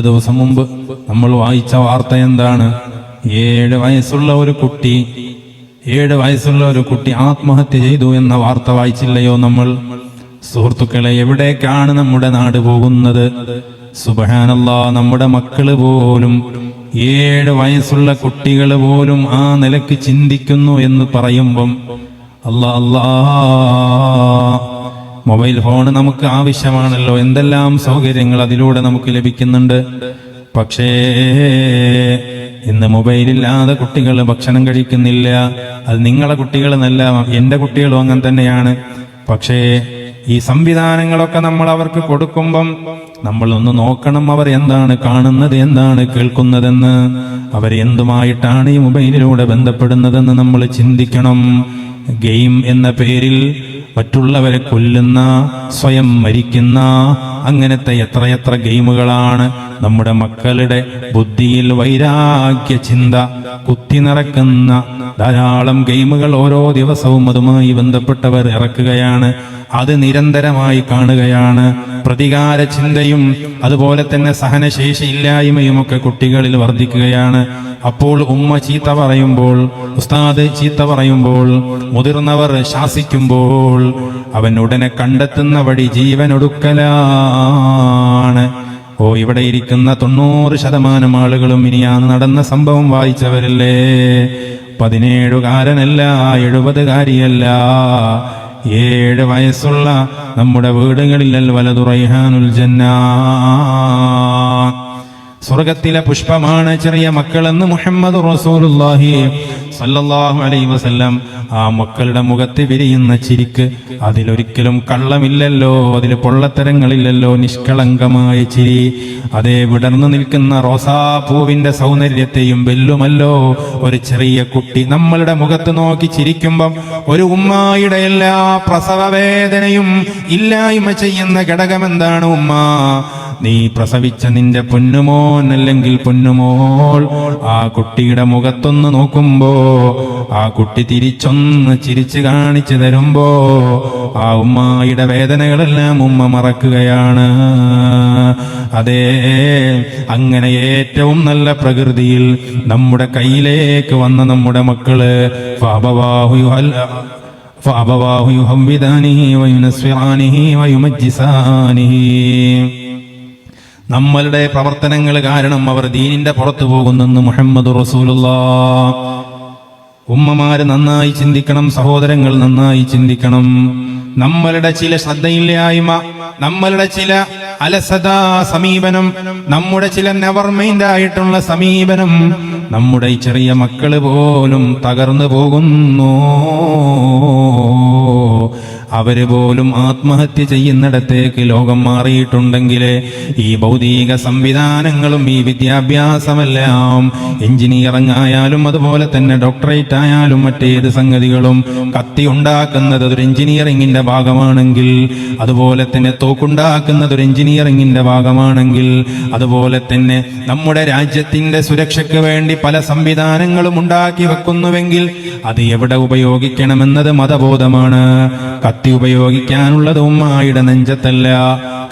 ദിവസം മുമ്പ് നമ്മൾ വായിച്ച വാർത്ത എന്താണ്? ഏഴ് വയസ്സുള്ള ഒരു കുട്ടി ഏഴ് വയസ്സുള്ള ഒരു കുട്ടി ആത്മഹത്യ ചെയ്തു എന്ന വാർത്ത വായിച്ചില്ലയോ നമ്മൾ? സുഹൃത്തുക്കളെ എവിടേക്കാണ് നമ്മുടെ നാട് പോകുന്നത്? സുബഹാനല്ല നമ്മുടെ മക്കൾ പോലും ഏഴ് വയസ്സുള്ള കുട്ടികൾ പോലും ആ നിലയ്ക്ക് ചിന്തിക്കുന്നു എന്ന് പറയുമ്പം അല്ലാ അല്ലാ മൊബൈൽ ഫോൺ നമുക്ക് ആവശ്യമാണല്ലോ. എന്തെല്ലാം സൗകര്യങ്ങൾ അതിലൂടെ നമുക്ക് ലഭിക്കുന്നുണ്ട്? പക്ഷേ ഇന്ന് മൊബൈലില്ലാതെ കുട്ടികൾ ഭക്ഷണം കഴിക്കുന്നില്ല. അത് നിങ്ങളെ കുട്ടികൾ നല്ല എന്റെ കുട്ടികളും അങ്ങനെ തന്നെയാണ്. പക്ഷേ ഈ സംവിധാനങ്ങളൊക്കെ നമ്മൾ അവർക്ക് കൊടുക്കുമ്പം നമ്മൾ ഒന്ന് നോക്കണം അവർ എന്താണ് കാണുന്നത് എന്താണ് കേൾക്കുന്നതെന്ന്. അവർ എന്തുമായിട്ടാണ് ഈ മൊബൈലിലൂടെ ബന്ധപ്പെടുന്നതെന്ന് നമ്മൾ ചിന്തിക്കണം. ഗെയിം എന്ന പേരിൽ മറ്റുള്ളവരെ കൊല്ലുന്ന സ്വയം മരിക്കുന്ന അങ്ങനത്തെ എത്രയെത്ര ഗെയിമുകളാണ് നമ്മുടെ മക്കളുടെ ബുദ്ധിയിൽ വൈരാഗ്യ ചിന്ത കുത്തി നിറക്കുന്ന ധാരാളം ഗെയിമുകൾ ഓരോ ദിവസവും അതുമായി ബന്ധപ്പെട്ടവർ ഇറക്കുകയാണ്. അത് നിരന്തരമായി കാണുകയാണ്. പ്രതികാര ചിന്തയും അതുപോലെ തന്നെ സഹനശേഷി ഇല്ലായ്മയും ഒക്കെ കുട്ടികളിൽ വർദ്ധിക്കുകയാണ്. അപ്പോൾ ഉമ്മ ചീത്ത പറയുമ്പോൾ ഉസ്താദ് ചീത്ത പറയുമ്പോൾ മുതിർന്നവർ ശാസിക്കുമ്പോൾ അവൻ ഉടനെ കണ്ടെത്തുന്ന വഴി ജീവനൊടുക്കലാണ്. ഓ ഇവിടെ ഇരിക്കുന്ന തൊണ്ണൂറ് ശതമാനം ആളുകളും ഇനിയാണ് നടന്ന സംഭവം വായിച്ചവരല്ലേ? പതിനേഴുകാരനല്ല എഴുപതുകാരിയല്ല. ഏഴ് വയസ്സുള്ള നമ്മുടെ വീടുകളിൽ വലതുറൈഹാനുൽ ജന്ന സ്വർഗത്തിലെ പുഷ്പമാണ് ചെറിയ മക്കളെന്ന് മുഹമ്മദ് റസൂലുള്ളാഹി സല്ലല്ലാഹു അലൈഹി വസല്ലം. ആ മക്കളുടെ മുഖത്ത് വിരിയുന്ന ചിരിക്ക് അതിലൊരിക്കലും കള്ളമില്ലല്ലോ അതിൽ പൊള്ളത്തരങ്ങളില്ലല്ലോ നിഷ്കളങ്കമായ ചിരി. അതേ വിടർന്നു നിൽക്കുന്ന റോസാപ്പൂവിന്റെ സൗന്ദര്യത്തെയും വെല്ലുമല്ലോ. ഒരു ചെറിയ കുട്ടി നമ്മളുടെ മുഖത്ത് നോക്കി ചിരിക്കുമ്പം ഒരു ഉമ്മായുടെ എല്ലാ പ്രസവ വേദനയും ഇല്ലായ്മ ചെയ്യുന്ന ഘടകം എന്താണ് ഉമ്മ? നീ പ്രസവിച്ച നിന്റെ പൊന്നുമോൻ അല്ലെങ്കിൽ പൊന്നുമോൾ ആ കുട്ടിയുടെ മുഖത്തൊന്ന് നോക്കുമ്പോ ആ കുട്ടി തിരിച്ചൊന്ന് ചിരിച്ചു കാണിച്ചു തരുമ്പോ ആ ഉമ്മായുടെ വേദനകളെല്ലാം ഉമ്മ മറക്കുകയാണ് അതേ അങ്ങനെ ഏറ്റവും നല്ല പ്രകൃതിയിൽ നമ്മുടെ കയ്യിലേക്ക് വന്ന നമ്മുടെ മക്കള് ഫഅബവാഹു യുഹൽ- فأبواه يهودانه وينصرانه ويمجسانه നമ്മളുടെ പ്രവർത്തനങ്ങൾ കാരണം അവർ ദീനിന്റെ പുറത്തു പോകുന്നെന്ന് മുഹമ്മദ് റസൂലുള്ള. ഉമ്മമാര് നന്നായി ചിന്തിക്കണം സഹോദരങ്ങൾ നന്നായി ചിന്തിക്കണം. നമ്മളുടെ ചില ശ്രദ്ധയില്ലായ്മ നമ്മളുടെ ചില അലസതാ സമീപനം നമ്മുടെ ചില നെവർ മൈൻഡ് ആയിട്ടുള്ള സമീപനം നമ്മുടെ ചെറിയ മക്കൾ പോലും തകർന്നു പോകുന്നു. അവർ പോലും ആത്മഹത്യ ചെയ്യുന്നിടത്തേക്ക് ലോകം മാറിയിട്ടുണ്ടെങ്കിൽ ഈ ഭൗതിക സംവിധാനങ്ങളും ഈ വിദ്യാഭ്യാസമെല്ലാം എഞ്ചിനീയറിംഗ് ആയാലും അതുപോലെ തന്നെ ഡോക്ടറേറ്റ് ആയാലും മറ്റേത് സംഗതികളും കത്തി ഉണ്ടാക്കുന്നത് ഒരു എഞ്ചിനീയറിംഗിന്റെ ഭാഗമാണെങ്കിൽ അതുപോലെ തന്നെ തോക്കുണ്ടാക്കുന്നത് ഒരു എഞ്ചിനീയറിംഗിന്റെ ഭാഗമാണെങ്കിൽ അതുപോലെ തന്നെ നമ്മുടെ രാജ്യത്തിന്റെ സുരക്ഷയ്ക്ക് വേണ്ടി പല സംവിധാനങ്ങളും ഉണ്ടാക്കി വെക്കുന്നുവെങ്കിൽ അത് എവിടെ ഉപയോഗിക്കണമെന്നത് മതബോധമാണ്. കത്തി ഉപയോഗിക്കാനുള്ളത് ഉമ്മായുടെ നെഞ്ചത്തല്ല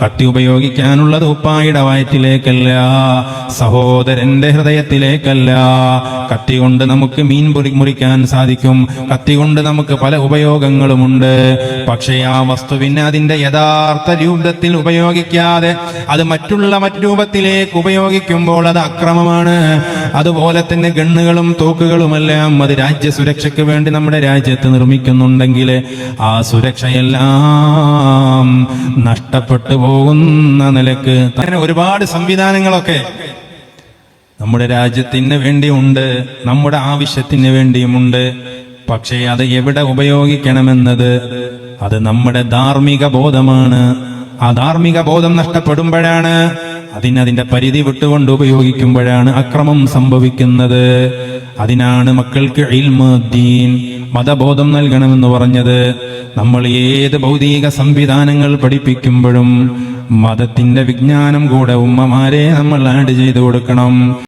കത്തി ഉപയോഗിക്കാനുള്ളത് ഉപ്പായുടെ വയറ്റിലേക്കല്ല സഹോദരന്റെ ഹൃദയത്തിലേക്കല്ല. കത്തി കൊണ്ട് നമുക്ക് മീൻ പൊരി മുറിക്കാൻ സാധിക്കും. കത്തി കൊണ്ട് നമുക്ക് പല ഉപയോഗങ്ങളുമുണ്ട്. പക്ഷേ ആ വസ്തുവിനെ അതിന്റെ യഥാർത്ഥ രൂപത്തിൽ ഉപയോഗിക്കാതെ അത് മറ്റുള്ള മറ്റു രൂപത്തിലേക്ക് ഉപയോഗിക്കുമ്പോൾ അത് അക്രമമാണ്. അതുപോലെ തന്നെ ഗണ്ണുകളും തോക്കുകളുമെല്ലാം അത് രാജ്യ സുരക്ഷയ്ക്ക് വേണ്ടി നമ്മുടെ രാജ്യത്ത് നിർമ്മിക്കുന്നുണ്ടെങ്കിൽ ആ സുരക്ഷയെല്ലാം നഷ്ടപ്പെട്ടു പോകുന്ന നിലയ്ക്ക് അങ്ങനെ ഒരുപാട് സംവിധാനങ്ങളൊക്കെ നമ്മുടെ രാജ്യത്തിന് വേണ്ടിയുണ്ട് നമ്മുടെ ആവശ്യത്തിന് വേണ്ടിയുമുണ്ട്. പക്ഷേ അത് എവിടെ ഉപയോഗിക്കണമെന്നത്? അത് നമ്മുടെ ധാർമ്മിക ബോധമാണ്. ആ ധാർമ്മിക ബോധം നഷ്ടപ്പെടുമ്പോഴാണ് അതിനതിന്റെ പരിധി വിട്ടുകൊണ്ട് ഉപയോഗിക്കുമ്പോഴാണ് അക്രമം സംഭവിക്കുന്നത്. അതിനാണ് മക്കൾക്ക് ഇൽമ് ദീൻ മതബോധം നൽകണമെന്ന് പറഞ്ഞത് നമ്മൾ ഏത് ഭൗതിക സംവിധാനങ്ങൾ പഠിപ്പിക്കുമ്പോഴും മതത്തിന്റെ വിജ്ഞാനം കൂടെ ഉമ്മമാരെ നമ്മൾ ആഡ് ചെയ്തു കൊടുക്കണം.